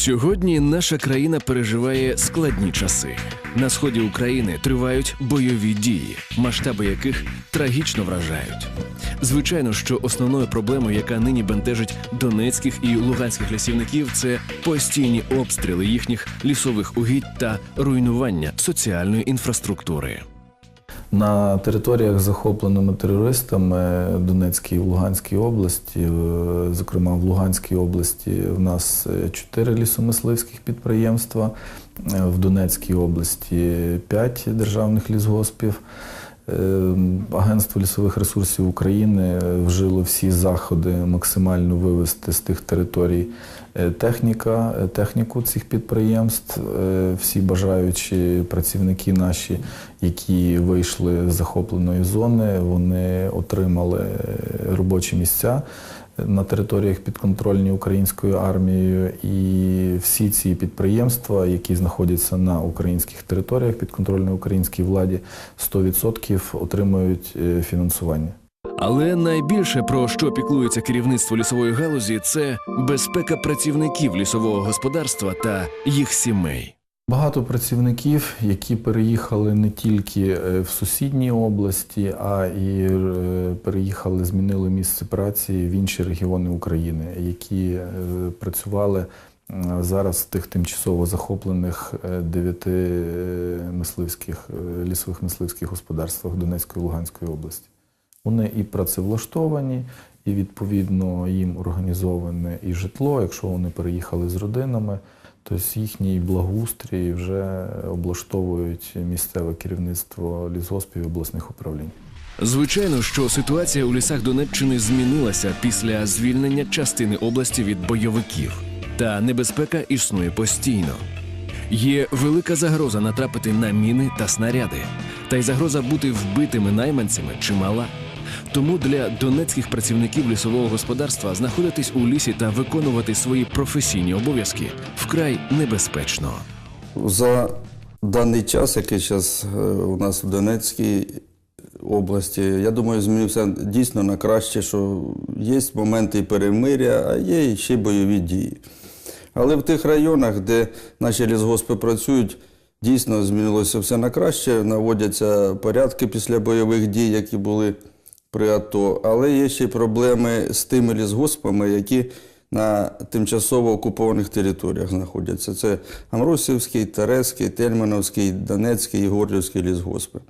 Сьогодні наша країна переживає складні часи. На сході України тривають бойові дії, масштаби яких трагічно вражають. Звичайно, що основною проблемою, яка нині бентежить донецьких і луганських лісівників, це постійні обстріли їхніх лісових угідь та руйнування соціальної інфраструктури. На територіях, захопленими терористами Донецькій і Луганській області, е, зокрема в Луганській області, в нас е, чотири лісомисливських підприємства, е, в Донецькій області п'ять державних лісгоспів. Е, Агентство лісових ресурсів України вжило всі заходи максимально вивести з тих територій е, техніка, е, техніку цих підприємств. Всі бажаючі працівники наші, які вийшли з захопленої зони, вони отримали робочі місця на територіях підконтрольні українською армією, і всі ці підприємства, які знаходяться на українських територіях підконтрольної українській владі, 100% отримують е, фінансування. Але найбільше про що піклується керівництво лісової галузі, це безпека працівників лісового господарства та їх сімей. Багато працівників, які переїхали не тільки е, в сусідні області, а і е, переїхали, змінили місце праці в інші регіони України, які е, працювали зараз в тих тимчасово захоплених дев'яти мисливських лісових мисливських господарствах Донецької і Луганської області. Вони і працевлаштовані, і відповідно їм організоване і житло, якщо вони переїхали з родинами. Тобто їхній благоустрій вже облаштовують місцеве керівництво лісгоспів і обласних управлінь. Звичайно, що ситуація у лісах Донеччини змінилася після звільнення частини області від бойовиків, та небезпека існує постійно. Є велика загроза натрапити на міни та снаряди, та й загроза бути вбитими найманцями чимала. Тому для донецьких працівників лісового господарства знаходитись у лісі та виконувати свої професійні обов'язки вкрай небезпечно. За даний час, який зараз у нас в Донецькій області, я думаю, змінився дійсно на краще, що є моменти перемиря, а є ще бойові дії. Але в тих районах, де наші лісгоспи працюють, дійсно змінилося все на краще, наводяться порядки після бойових дій, які були при АТО. Але є ще й проблеми з тими лісгоспами, які на тимчасово окупованих територіях знаходяться. Це Амросівський, Терезький, Тельмановський, Донецький і Горлівський лісгоспи.